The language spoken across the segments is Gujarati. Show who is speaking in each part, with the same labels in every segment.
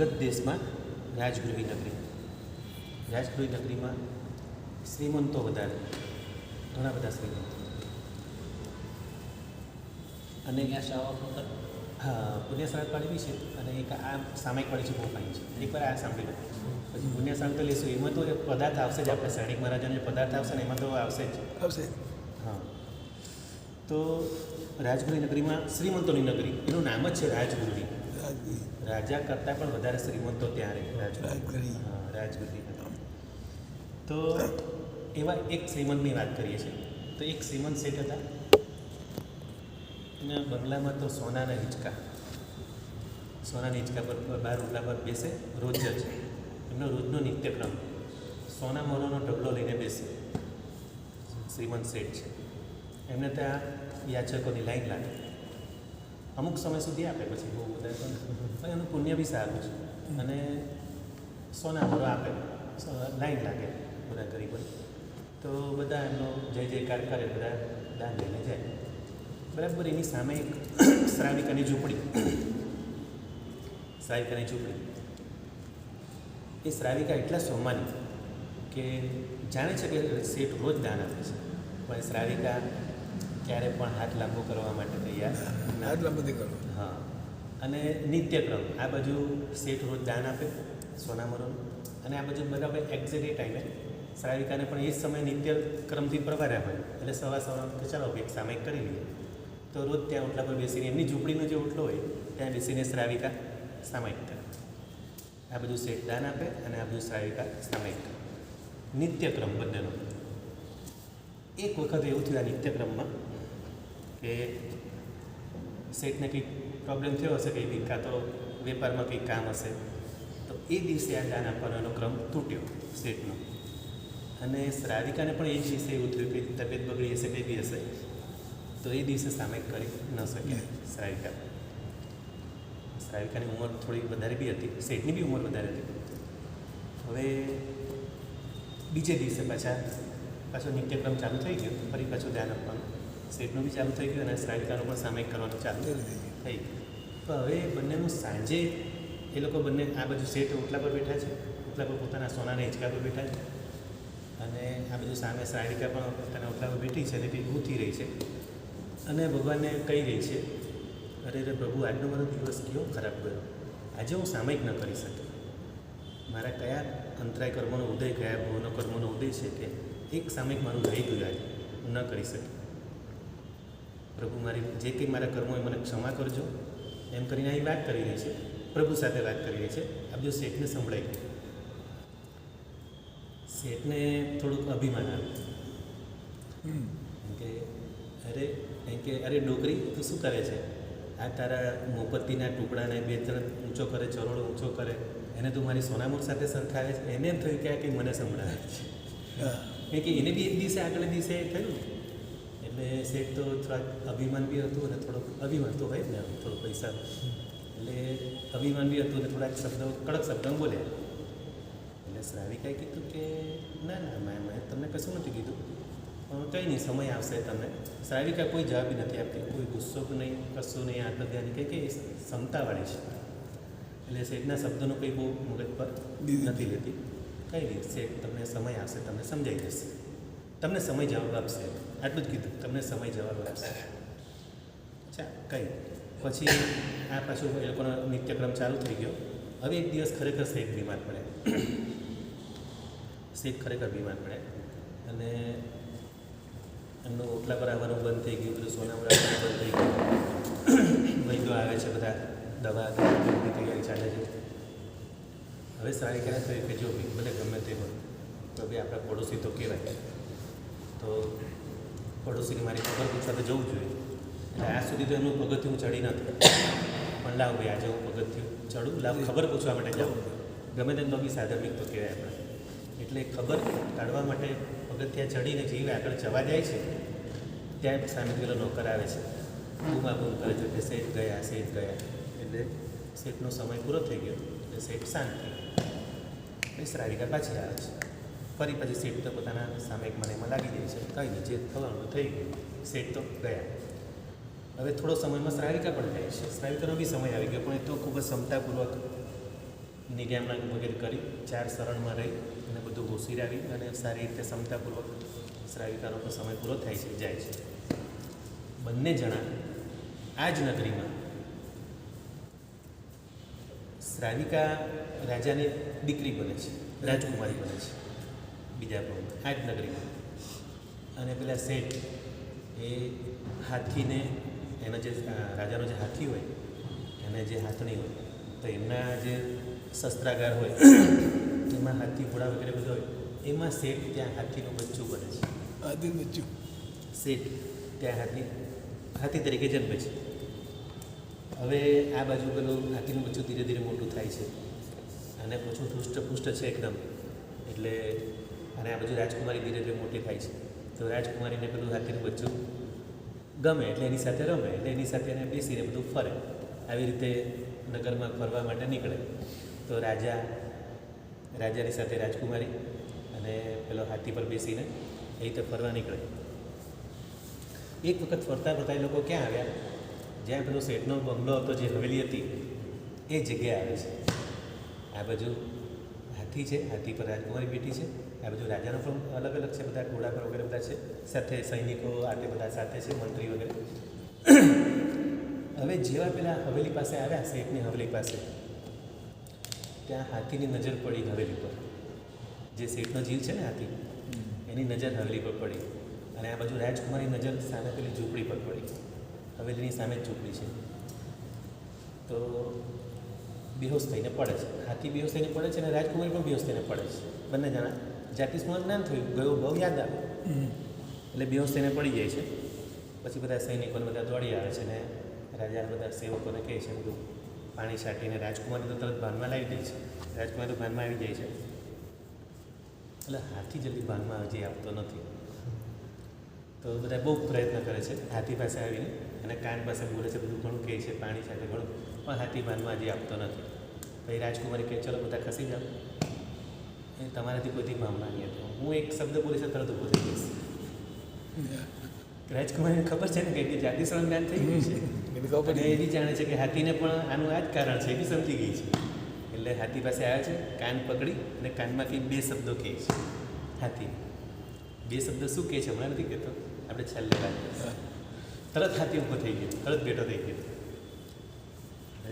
Speaker 1: મગધ દેશમાં રાજગૃહી નગરી. રાજગૃહી નગરીમાં શ્રીમંતો વધારે. ઘણા બધા શ્રીમંતો. અને
Speaker 2: ત્યાં શાળા વખત
Speaker 1: હા પુણ્યશ્રાવણ બી છે અને એક આ સામાયિક પાડી છે બહુ ફાઇન છે. એકવાર આ સાંભળી લો. પછી પુણ્યશાળા તો લઈશું એમાં તો પદાર્થ આવશે જ આપણે સૈનિક મહારાજાનો જે પદાર્થ આવશે ને એમાં તો આવશે જ.
Speaker 3: આવશે.
Speaker 1: હા. તો રાજગુરી નગરીમાં શ્રીમંતોની નગરી. એનું નામ જ છે
Speaker 3: રાજગીરી
Speaker 1: રાજા કરતાં પણ વધારે શ્રીમંતો ત્યાં રહે. હા તો એવા એક શ્રીમંતની વાત કરીએ છીએ. તો એક શ્રીમંત શેઠ હતા. એના બંગલામાં તો સોનાના હિંચકા. સોનાના હિંચકા પર બહાર ઓટલા પર બેસે રોજ જ એમનો રોજનો નિત્યક્રમ. સોના મોરોનો ઢગલો લઈને બેસે. શ્રીમંત શેઠ છે. એમને ત્યાં યાચકોની લાઈન લાગે. અમુક સમય સુધી આપે પછી બહુ બધા પણ. એનું પુણ્ય બી સારું છે. અને સોના ભરો આપે. લાઈન લાગે બધા ગરીબોને તો બધા એમનો જય જયકાર કરે, બધા દાન લઈને જાય. બરાબર, એની સામે એક શ્રાવિકાની ઝૂંપડી. શ્રાવિકાની ઝૂંપડી. એ શ્રાવિકા એટલા સોમાની કે જાણે છે કે શેઠ રોજ દાન આપે છે. પણ શ્રાવિકા ક્યારે પણ હાથ લાંબો કરવા માટે તૈયાર હાથ
Speaker 3: લાંબો બધી કરો
Speaker 1: હા. અને નિત્યક્રમ. આ બાજુ શેઠ રોજ દાન આપે સોનામરોનું અને આ બાજુ બરાબર એક્ઝેક્ટ એ ટાઈમે શ્રાવિકાને પણ એ જ સમયે નિત્યક્રમથી પ્રવાર્યા હોય. એટલે સવાર સવાર તો ચાલો એક સામાયિક કરી લઈએ. તો રોજ ત્યાં ઓટલા પર બેસીને એમની ઝૂંપડીનો જે ઓટલો હોય ત્યાં બેસીને શ્રાવિકા સામાયિક કરે. આ બધું શેઠ દાન આપે અને આ બધું શ્રાવિકા સામાયિક કરે. નિત્યક્રમ બંનેનો. એક વખત એવું થયું આ નિત્યક્રમમાં કે શેઠને કંઈક પ્રોબ્લેમ થયો હશે કંઈ કાં તો વેપારમાં કંઈક કામ હશે. તો એ દિવસે આ દાન આપવાનો એનો ક્રમ તૂટ્યો શેઠનો અને શ્રાવિકાને પણ એ જ દિવસે એવું થયું કે તબિયત બગડી હશે બેબી બી હશે. તો એ દિવસે સામે કરી ન શક્યા શ્રાવિકા શ્રાવિકાની ઉંમર થોડી વધારે બી હતી શેઠની બી ઉંમર વધારે હતી. હવે બીજે દિવસે પાછા પાછો નિત્યક્રમ ચાલુ થઈ ગયો ફરી પાછું ધ્યાન આપવાનું. શેઠનું બી ચાલુ થઈ ગયું અને શ્રાવિકાનું પણ સામાયિક કરવાનું ચાલુ
Speaker 3: થઈ
Speaker 1: તો હવે બંનેનું સાંજે એ લોકો બંને આ બાજુ શેઠ ઓટલા પર બેઠા છે. ઓટલા પર પોતાના સોનાના હિંચકા પર બેઠા છે. અને આ બાજુ સામે શ્રાવિકા પણ પોતાના ઓટલા પર બેઠી છે કંઈક ઊંઘી રહી છે. અને ભગવાનને કહી રહી છે, અરે રે પ્રભુ, આજનો મારો દિવસ કેવો ખરાબ ગયો. આજે હું સામયિક ન કરી શકી મારા કયા અંતરાય કર્મોનો ઉદય, કયા ભવનો કર્મોનો ઉદય છે કે એક સામયિક મારું રહી ગયું આજે. હું ન કરી શકી પ્રભુ મારી જે કંઈ મારા કર્મો એ મને ક્ષમા કરજો. એમ કરીને અહીં વાત કરી રહી છે. પ્રભુ સાથે વાત કરી રહી છે. આ બધું શેઠને સંભળાઈ ગયું શેઠને થોડુંક અભિમાન આવ્યું કે અરે એમ કે અરે ડોકરી તું શું કરે છે? આ તારા મોમબત્તીના ટુકડાને બે ત્રણ ઊંચો કરે ચરોડો ઊંચો કરે. એને તું મારી સોનામોર સાથે સરખાવે છે? એને એમ થયું કે આ કંઈ મને સંભળાવે છે. કે એને બી એક દિવસે આગળ દિવસે થયું એટલે શેઠ તો થોડાક અભિમાન બી હતું અને થોડોક અભિમાન તો હોય જ ને થોડો પૈસા. એટલે અભિમાન બી હતું અને થોડાક શબ્દો કડક શબ્દો બોલ્યા. એટલે શ્રાવિકાએ કીધું કે ના ના મેં મેં તમને કશું નથી કીધું. પણ કંઈ નહીં સમય આવશે તમને. શ્રાવિકા કોઈ જવાબ નથી આપતી. કોઈ ગુસ્સો નહીં કશું નહીં આત્મધ્યાન કંઈ કે ક્ષમતાવાળી છે. એટલે શેઠના શબ્દોનો કંઈ બહુ મગજ પર નથી લેતી. કંઈ નહીં શેઠ તમને સમય આવશે તમને સમજાઈ જશે. તમને સમય જવાબ આપશે. આટલું જ કીધું. તમને સમય જવાબ આપશે. અચ્છા, કંઈ પછી આ પાછું એ લોકોનો નિત્યક્રમ ચાલુ થઈ ગયો. હવે એક દિવસ ખરેખર શેખ બીમાર પડે. શેખ ખરેખર બીમાર પડે. અને એમનું ઓટલા પર આવવાનું બંધ થઈ ગયું, બધું સોના બંધ થઈ ગયું. વૈદ્યો આવે છે બધા. દવા દવાની તૈયારી ચાલે છે. હવે સારી ક્યારે થયું કે જો ભલે ગમે તે હોય, તો બી આપણા પડોશી તો કહેવાય. તો પડોશીની મારી ખબર પૂછવા તો જવું જોઈએ. એટલે આજ સુધી તો એમનું પગથિયું ચડી નથી પણ લાવ ભાઈ, આજે હું પગથિયું ચડું. લાવ ખબર પૂછવા માટે જાઉં. ગમે તેમ તો બી સાધર્મિક તો કહેવાય આપણે એટલે ખબર કાઢવા માટે પગથિયા ચડીને જીવ આગળ જવા જાય છે, ત્યાં સામે પેલો નોકર આવે છે. બૂમા બૂમ કરે છે કે શેઠ ગયા શેઠ ગયા. એટલે શેઠનો સમય પૂરો થઈ ગયો. એટલે શેઠ શાંત થઈ ગયો. એટલે શ્રાવિકા પાછી આવે છે. ફરી પછી સેટ તો પોતાના સામયિક મને એમાં લાગી જાય છે. કંઈ નહીં, જે થવાનું થઈ ગયું. શેઠ તો ગયા. હવે થોડો સમયમાં શ્રાવિકા પણ જાય છે. શ્રાવિકાનો બી સમય આવી ગયો, પણ એ તો ખૂબ જ ક્ષમતાપૂર્વક નિગામણા વગેરે કરી, ચાર શરણમાં રહી અને બધું હોશિયારી અને સારી રીતે ક્ષમતાપૂર્વક શ્રાવિકાનો પણ સમય પૂરો થાય છે, જાય છે. બંને જણા આ જ નગરીમાં શ્રાવિકા રાજાની દીકરી બને છે, રાજકુમારી બને છે. બીજા ભાવમાં આ જ નગરીમાં અને પેલા શેઠ એ હાથીને એના જે રાજાનો જે હાથી હોય એને જે હાથણી હોય તો એમના જે શસ્ત્રાગાર હોય એમાં હાથી ઘોડા વગેરે બધું હોય એમાં શેઠ ત્યાં હાથીનું બચ્ચું બને છે.
Speaker 3: હાથી બચ્ચું.
Speaker 1: શેઠ ત્યાં હાથી હાથી તરીકે જન્મે છે. હવે આ બાજુ પેલું હાથીનું બચ્ચું ધીરે ધીરે મોટું થાય છે. અને પછી હૃષ્ટપુષ્ટ છે એકદમ. એટલે અને આ બાજુ રાજકુમારી ધીરે ધીરે મોટી થાય છે. તો રાજકુમારીને પેલું હાથીનું બચ્ચું ગમે એટલે એની સાથે રમે, એટલે એની સાથે એને બેસીને બધું ફરે. આવી રીતે નગરમાં ફરવા માટે નીકળે. તો રાજા, રાજાની સાથે રાજકુમારી અને પેલો હાથી પર બેસીને એ રીતે ફરવા નીકળે. એક વખત ફરતા ફરતા એ લોકો ક્યાં આવ્યા? જ્યાં પેલો શેઠનો બંગલો હતો જે હવેલી હતી, એ જગ્યાએ આવે છે. આ બાજુ હાથી છે, હાથી પર રાજકુમારી બેઠી છે. આ બધું રાજાનો પણ અલગ અલગ છે, બધા ઘોડા પર વગેરે બધા છે. સાથે સૈનિકો આટલે બધા સાથે છે, મંત્રી વગેરે. હવે જેવા પેલા હવેલી પાસે આવ્યા, શેઠની હવેલી પાસે, ત્યાં હાથીની નજર પડી હવેલી પર. જે શેઠનો જીવ છે ને હાથી, એની નજર હવેલી પર પડી. અને આ બાજુ રાજકુમારી નજર સામે પેલી ઝૂંપડી પર પડી. હવેલીની સામે જ ઝૂંપડી છે. તો બેહોશ થઈને પડે છે. હાથી બેહોશ થઈને પડે છે અને રાજકુમારી પણ બેહોશ થઈને પડે છે. બંને જણા જાતિસ્મરણ જ્ઞાન થયું. ગયો બહુ યાદ આવે. એટલે બેહોશ થઈને પડી જાય છે. પછી બધા સૈનિકોને બધા દોડી આવે છે ને રાજા બધા સેવકોને કહે છે બધું પાણી છાંટીને રાજકુમારી તો તરત ભાનમાં લાવી દે છે. રાજકુમારી તો ભાનમાં આવી જાય છે. એટલે હાથી જલ્દી ભાનમાં હજી આવતો નથી. તો બધા બહુ પ્રયત્ન કરે છે હાથી પાસે આવીને અને કાન પાસે બોલે છે બધું ઘણું કહે છે પાણી સાથે ઘણું. પણ હાથી ભાનમાં હજી આપતો નથી. પછી રાજકુમારી કહે ચલો બધા ખસી જાઓ. તમારાથી કોઈથી ભાવના નહીં હતો. હું એક શબ્દ બોલીશ તો તરત ઊભો થઈ જઈશ. રાજકુમારીને ખબર છે ને કે જાતિ શ્રમ જ્ઞાન થઈ ગયું છે? એ બી જાણે છે કે હાથીને પણ આનું આ જ કારણ છે એ બી સમજી ગઈ છે. એટલે હાથી પાસે આવ્યા છે કાન પકડી અને કાનમાંથી બે શબ્દો કહે છે. હાથી. બે શબ્દ શું કહે છે? હમણાં નથી કહેતો. આપણે છેલ્લે વાત. તરત હાથી ઊભો થઈ ગયો. તરત બેઠો થઈ ગયો.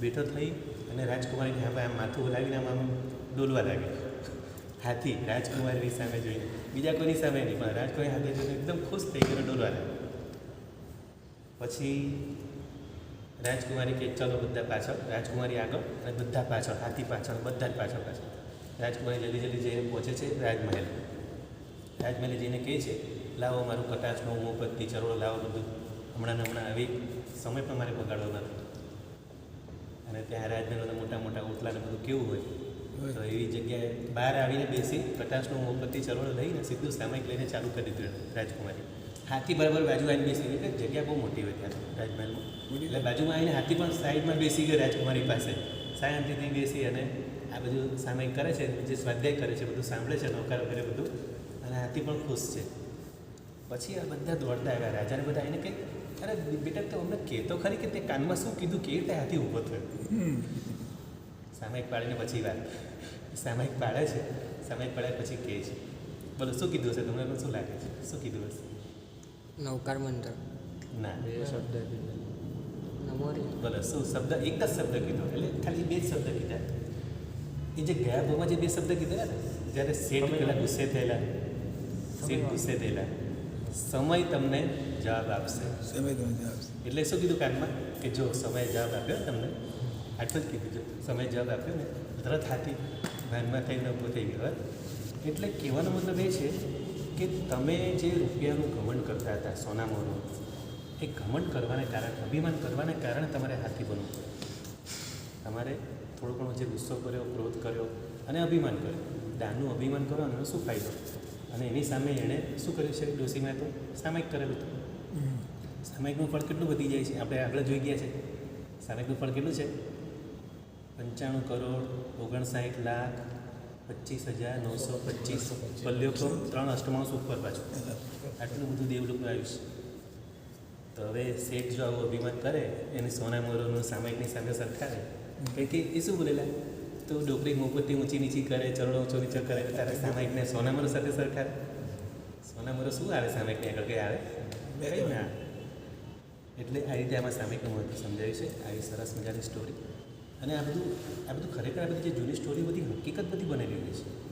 Speaker 1: બેઠો થઈ અને રાજકુમારીને હવે આમ માથું હલાવીને આમ આમ ડોલવા લાગે હાથી, રાજકુમારની સામે જોઈને બીજા કોઈની સામે નહીં, પણ રાજકુમારી હાથે જોઈને એકદમ ખુશ થઈ ગયો ડોલવા પછી રાજકુમારી કે ચલો બધા પાછળ, રાજકુમારી આગળ અને બધા પાછળ, હાથી પાછળ, બધા જ પાછળ પાછળ. રાજકુમારી જલ્દી જલ્દી જઈને પહોંચે છે રાજમહેલ. રાજમહેલે જઈને કહે છે, લાવો મારું કટાચનું મોમબત્તી ચરોડો, લાવો બધું. હમણાં હમણાં આવી સમય પણ મારે બગાડવો નથી. અને ત્યાં રાજમહેલના મોટા મોટા ઓટલાને બધું કેવું હોય તો એવી જગ્યાએ બહાર આવીને બેસી પ્રકાશનું મોમબત્તી ચરોળ લઈને સીધું સામાયિક લઈને ચાલુ કરી દીધું રાજકુમારી. હાથી બરાબર બાજુ આવીને બેસી ગઈ એટલે જગ્યા બહુ મોટી હોય ત્યાં રાજમહેલમાં. એટલે બાજુમાં આવીને હાથી પણ સાઈડમાં બેસી ગયો રાજકુમારી પાસે. શાંતિથી બેસી અને આ બધું સામાયિક કરે છે જે સ્વાધ્યાય કરે છે બધું સાંભળે છે નૌકાર વગેરે બધું. અને હાથી પણ ખુશ છે. પછી આ બધા દોડતા આવ્યા. રાજાને બધા એને કંઈક અરે બેટા તો અમને કહેતો ખરી કે તે કાનમાં શું કીધું? કેવી રીતે હાથી ઊભો થયો? સામાયિક પાડીને પછી વાત. સામાયિક પાડે છે સામાયિક પાડ્યા પછી કહે છે. બોલો શું કીધું હશે? તમને શું લાગે છે? શું કીધું હશે?
Speaker 2: નૌકાર મંત્ર.
Speaker 1: ના.
Speaker 2: બે શબ્દ નમોરી.
Speaker 1: બોલો શું શબ્દ? એક જ શબ્દ કીધો. એટલે ખાલી બે જ શબ્દ કીધા. એ જે ગયા ભાવમાં જે બે શબ્દ કીધા ને જ્યારે શેઠ પેલા ગુસ્સે થયેલા શેઠ ગુસ્સે થયેલા સમય તમને જવાબ આપશે.
Speaker 3: સમય તમે જવાબ
Speaker 1: એટલે શું કીધું કાનમાં? કે જો સમય જવાબ આપ્યો તમને આટલું જ કીધું જો સમય જવાબ આપ્યો ને. તરત હાથી ધ્યાનમાં થઈને ઊભો થઈ ગયો. એટલે કહેવાનો મતલબ એ છે કે તમે જે રૂપિયાનું ઘમંડ કરતા હતા સોનામોનું એ ઘમંડ કરવાને કારણે અભિમાન કરવાને કારણે તમારે હાથી બનવું તમારે થોડો ઘણો જે ગુસ્સો કર્યો ક્રોધ કર્યો અને અભિમાન કર્યો. દાનનું અભિમાન કરો એનો શું ફાયદો? અને એની સામે એણે શું કર્યું છે? ડોસીમાં તો સામાયિક કરેલું હતું. સામાયિકનું ફળ કેટલું વધી જાય છે? આપણે આગળ જોઈ ગયા છે. સામાયિકનું ફળ કેટલું છે? પંચાણું કરોડ, ઓગણસાઠ લાખ, પચીસ હજાર, નવસો પચીસ. પલ્યોકો ત્રણ અષ્ટમાંશ ઉપર પાછું. આટલું બધું દેવલોકનું આવ્યું છે. તો હવે શેઠ જો આવું અભિમાન કરે, એને સોના મોરોનું સામાયિકની સામે સરખાવે. તેથી એ શું બોલેલા? તો ડોકરી મોકૂતી ઊંચી નીચી કરે, ચરણો ઊંચો નીચો કરે ત્યારે સામાયિકને સોના મોરો સાથે સરખાવે. સોના મોરો શું આવે સામાયિકની આગળ કંઈ આવે? કંઈ એટલે આ રીતે આમાં સામાયિકનું મહત્વ સમજાયું છે. આવી સરસ મજાની સ્ટોરી અને આ બધું આ બધું ખરેખર આ બધી જે જૂની સ્ટોરી બધી હકીકત બધી બનેલી હોય છે.